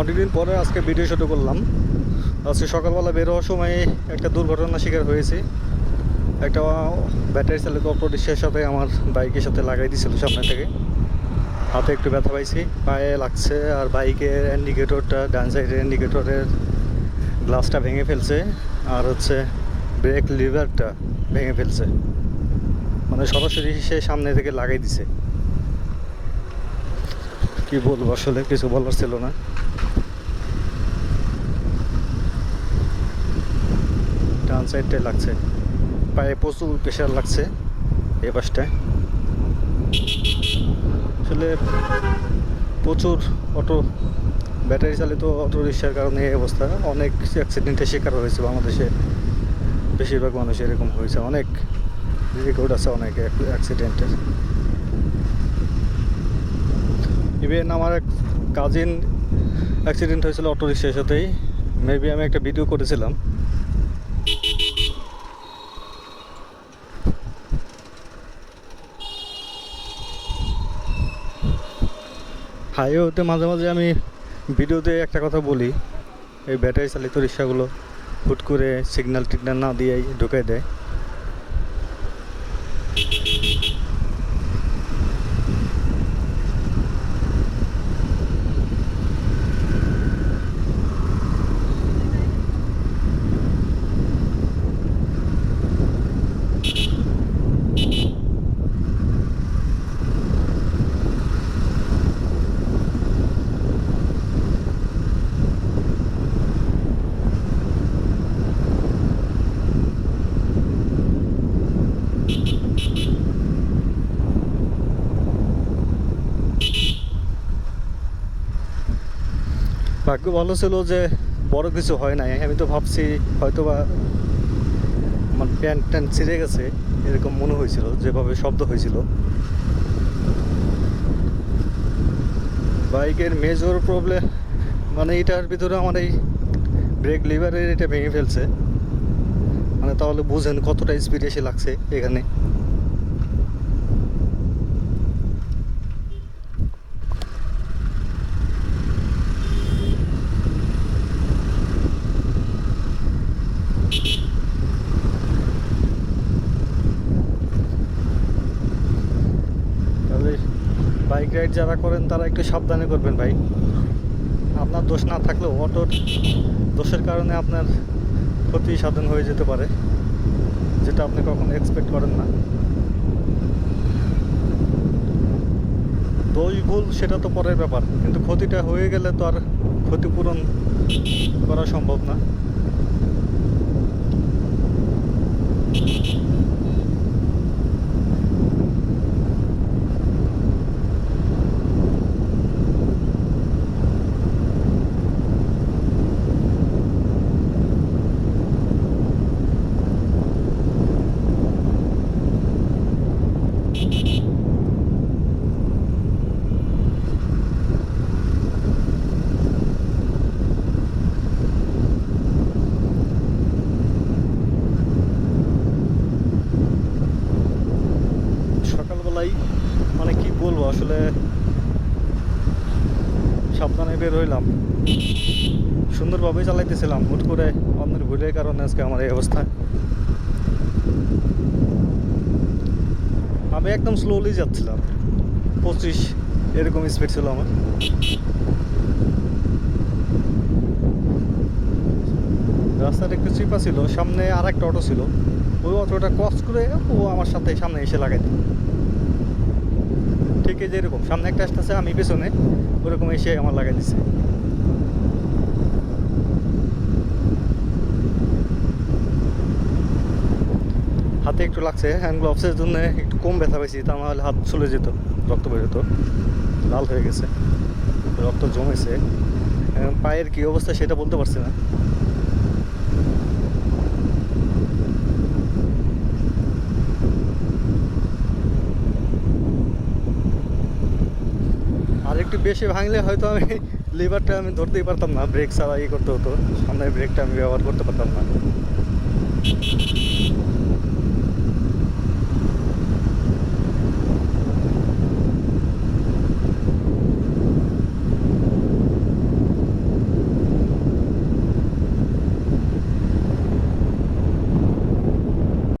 অনেকদিন পরে আজকে ভিডিও শুরু করলাম। আজকে সকালবেলা বের হওয়ার সময় একটা দুর্ঘটনার শিকার হয়েছি। একটা ব্যাটারি চালিত অটো রিক্সার সাথে আমার বাইকের সাথে লাগাই দিয়েছিল সামনে থেকে। হাতে একটু ব্যথা পাইছি, পায়ে লাগছে আর বাইকের ইন্ডিকেটরটা ডান সাইডের ইন্ডিকেটরের গ্লাসটা ভেঙে ফেলছে আর হচ্ছে ব্রেক লিভারটা ভেঙে ফেলছে। মানে সরাসরি সে সামনে থেকে লাগাই দিছে। কি বলব আসলে, কিছু বলার ছিল না। ডান সাইডটায় লাগছে। পায়ে প্রচুর প্রেশার লাগছে এই পাশটায়। আসলে প্রচুর অটো ব্যাটারি চালিত অটো রিক্সার কারণে এই অবস্থা। অনেক অ্যাক্সিডেন্টের শিকার হয়েছে বাংলাদেশে। বেশিরভাগ মানুষ এরকম হয়েছে। অনেক রেকর্ড আছে অনেক অ্যাক্সিডেন্টের ইভেন আমার এক কাজিন অ্যাক্সিডেন্ট হয়েছিল অটো রিক্সার সাথেই। মেবি আমি একটা ভিডিও করেছিলাম। হাইওয়েতে মাঝে মাঝে আমি ভিডিওতে একটা কথা বলি। এই ব্যাটারি চালিত রিক্সাগুলো হুট করে সিগন্যাল টিগনাল না দিয়েই ঢুকে দেয়। ভাগ্য ভালো ছিল যে বড় কিছু হয় নাই। আমি তো ভাবছি হয়তো বা আমার প্যান্ট ট্যান্ট ছিঁড়ে গেছে, এরকম মনে হয়েছিল, যেভাবে শব্দ হয়েছিল। বাইকের মেজর প্রবলেম মানে এটার ভিতরে আমার এই ব্রেক লিভারের এটা ভেঙে ফেলছে। মানে তাহলে বুঝেন কতটা স্পিড এসে লাগছে এখানে তাহলে বাইক রাইড যারা করেন, তারা একটু সাবধানে করবেন ভাই। আপনার দোষ না থাকলেও অটোর দোষের কারণে আপনার ক্ষতি সাধন হয়ে যেতে পারে, যেটা আপনি কখনো এক্সপেক্ট করেন না। দোষ ভুল, সেটা তো পরের ব্যাপার। কিন্তু ক্ষতিটা হয়ে গেলে তো আর ক্ষতিপূরণ করা সম্ভব না সকালবেলায় মানে কি বলব, আসলে সাবধানে বের হইলাম। সুন্দরভাবে চালাইতেছিলাম, হুট করে অন্যের ভুলের কারণে আজকে আমার এই অবস্থা। আমি একদম স্লোলি যাচ্ছিলাম। পঁচিশ এরকম স্পিড ছিল আমার। রাস্তাটা একটু চিপা ছিল, সামনে আর একটা অটো ছিল। ওই অটোটা ক্রস করে ও আমার সাথে সামনে এসে লাগাই দিল ঠিক এই যে এরকম সামনে একটা আসতেছে, আমি পেছনে, ওরকম এসে আমার লাগাই দিছে। হাতে একটু লাগছে হ্যান্ড গ্লোভসের জন্য একটু কম ব্যথা পাইছি, তা নাহলে হাত চলে যেত, রক্ত বের হতো, লাল হয়ে গেছে, রক্ত জমেছে। পায়ের কি অবস্থা সেটা বলতে পারছি না আর একটু বেশি ভাঙলে হয়তো আমি লিভারটা আমি ধরতেই পারতাম না ব্রেক ছাড়া ইয়ে করতে হতো। সামনের ব্রেকটা আমি ব্যবহার করতে পারতাম না।